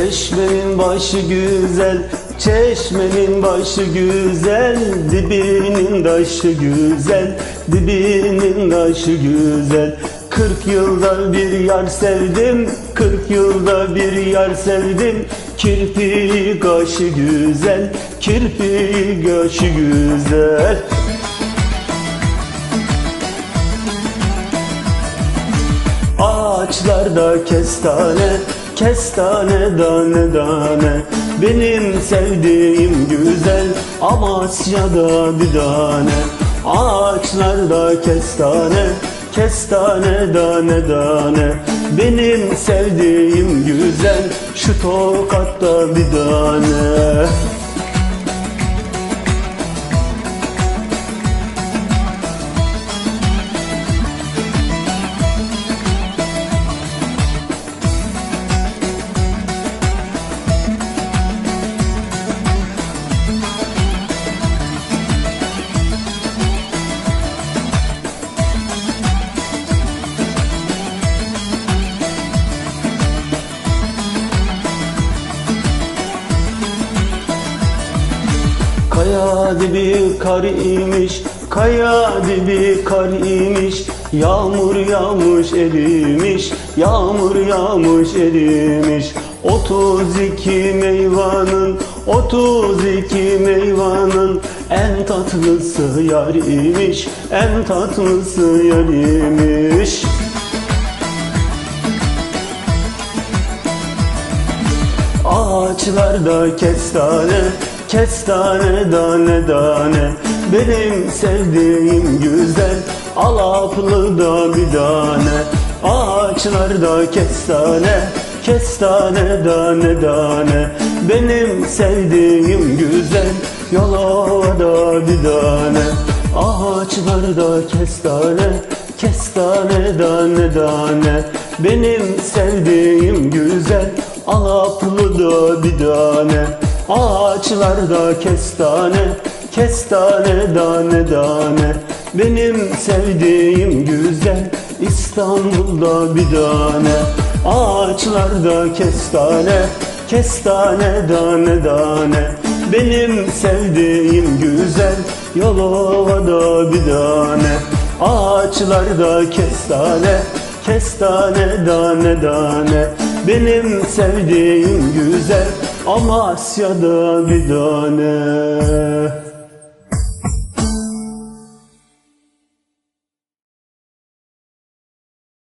Çeşmenin başı güzel, çeşmenin başı güzel, dibinin taşı güzel, dibinin taşı güzel. Kırk yılda bir yar sevdim, kırk yılda bir yar sevdim. Kirpi kaşı güzel, kirpi kaşı güzel. Ağaçlarda kestane, kestane dane dane. Benim sevdiğim güzel Amasya'da bir tane. Ağaçlarda kestane, kestane dane dane. Benim sevdiğim güzel Şu tokatta bir tane Kaya dibi kar imiş, kaya dibi kar imiş. Yağmur yağmış erimiş, yağmur yağmış erimiş. 32 meyvanın, 32 meyvanın En tatlısı yar imiş, en tatlısı yar imiş. Ağaçlarda kestane, kestane dane dane. Benim sevdiğim güzel, alaplı da bir tane. Ağaçlarda kestane, kestane dane dane. Benim sevdiğim güzel, yalovada bir tane. Ağaçlarda kestane, kestane dane dane. Benim sevdiğim güzel, alaplı da bir tane Ağaçlarda kestane, kestane dane dane. Benim sevdiğim güzel, İstanbul'da bir tane. Ağaçlarda kestane, kestane dane dane. Benim sevdiğim güzel, Yalova'da bir tane. Ağaçlarda kestane, kestane dane dane. Benim sevdiğim güzel Amasya'da bir dönem